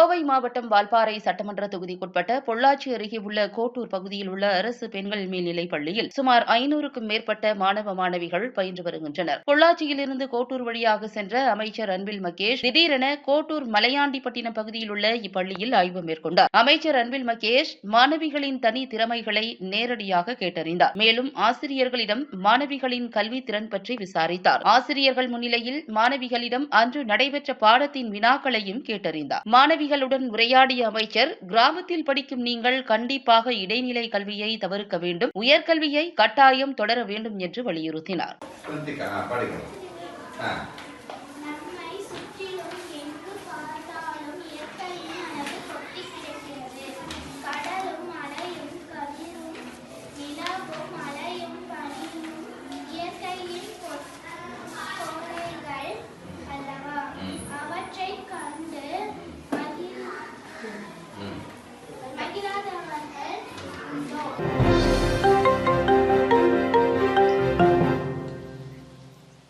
கோவை மாவட்டம் வால்பாறை சட்டமன்ற தொகுதிக்குட்பட்ட பொள்ளாச்சி அருகே உள்ள கோட்டூர் பகுதியில் உள்ள அரசு பெண்கள் மேல்நிலைப் பள்ளியில் சுமார் ஐநூறுக்கும் மேற்பட்ட மாணவ மாணவிகள் பயின்று வருகின்றனர். பொள்ளாச்சியிலிருந்து கோட்டூர் வழியாக சென்ற அமைச்சர் அன்பில் மகேஷ் திடீரென கோட்டூர் மலையாண்டிப்பட்டினம் பகுதியில் உள்ள இப்பள்ளியில் ஆய்வு மேற்கொண்டார். அமைச்சர் அன்பில் மகேஷ் மாணவிகளின் தனி திறமைகளை நேரடியாக கேட்டறிந்தார். மேலும் ஆசிரியர்களிடம் மாணவிகளின் கல்வி திறன் பற்றி விசாரித்தார். ஆசிரியர்கள் முன்னிலையில் மாணவிகளிடம் அன்று நடைபெற்ற பாடத்தின் வினாக்களையும் கேட்டறிந்தார். மாணவிகளுடன் உரையாடிய அமைச்சர் கிராமத்தில் படிக்கும் நீங்கள் கண்டிப்பாக இடைநிலை கல்வியை தவிர்க்க வேண்டும். உயர்கல்வியை கட்டாயம் தொடர வேண்டும் என்று வலியுறுத்தினார்.